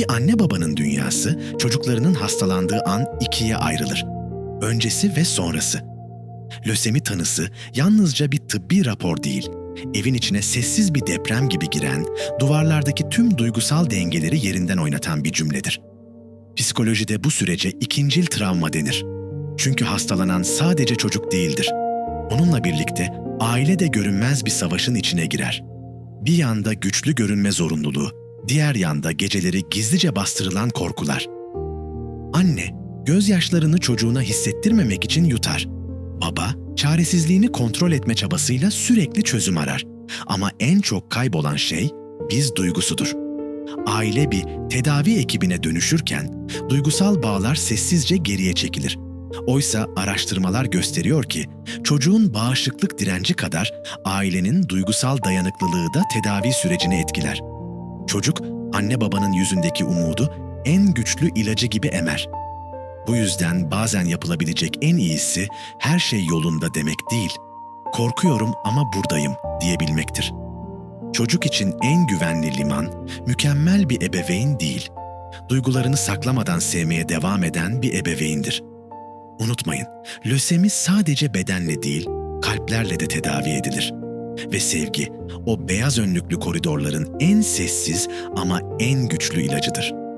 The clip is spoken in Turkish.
Bir anne babanın dünyası çocuklarının hastalandığı an ikiye ayrılır. Öncesi ve sonrası. Lösemi tanısı yalnızca bir tıbbi rapor değil, evin içine sessiz bir deprem gibi giren, duvarlardaki tüm duygusal dengeleri yerinden oynatan bir cümledir. Psikolojide bu sürece ikincil travma denir. Çünkü hastalanan sadece çocuk değildir. Onunla birlikte aile de görünmez bir savaşın içine girer. Bir yanda güçlü görünme zorunluluğu, diğer yanda geceleri gizlice bastırılan korkular. Anne, gözyaşlarını çocuğuna hissettirmemek için yutar. Baba, çaresizliğini kontrol etme çabasıyla sürekli çözüm arar. Ama en çok kaybolan şey biz duygusudur. Aile bir tedavi ekibine dönüşürken duygusal bağlar sessizce geriye çekilir. Oysa araştırmalar gösteriyor ki çocuğun bağışıklık direnci kadar ailenin duygusal dayanıklılığı da tedavi sürecini etkiler. Çocuk anne babanın yüzündeki umudu en güçlü ilacı gibi emer. Bu yüzden bazen yapılabilecek en iyisi her şey yolunda demek değil. Korkuyorum ama buradayım diyebilmektir. Çocuk için en güvenli liman mükemmel bir ebeveyn değil. Duygularını saklamadan sevmeye devam eden bir ebeveyndir. Unutmayın, lösemi sadece bedenle değil, kalplerle de tedavi edilir. Ve sevgi, o beyaz önlüklü koridorların en sessiz ama en güçlü ilacıdır.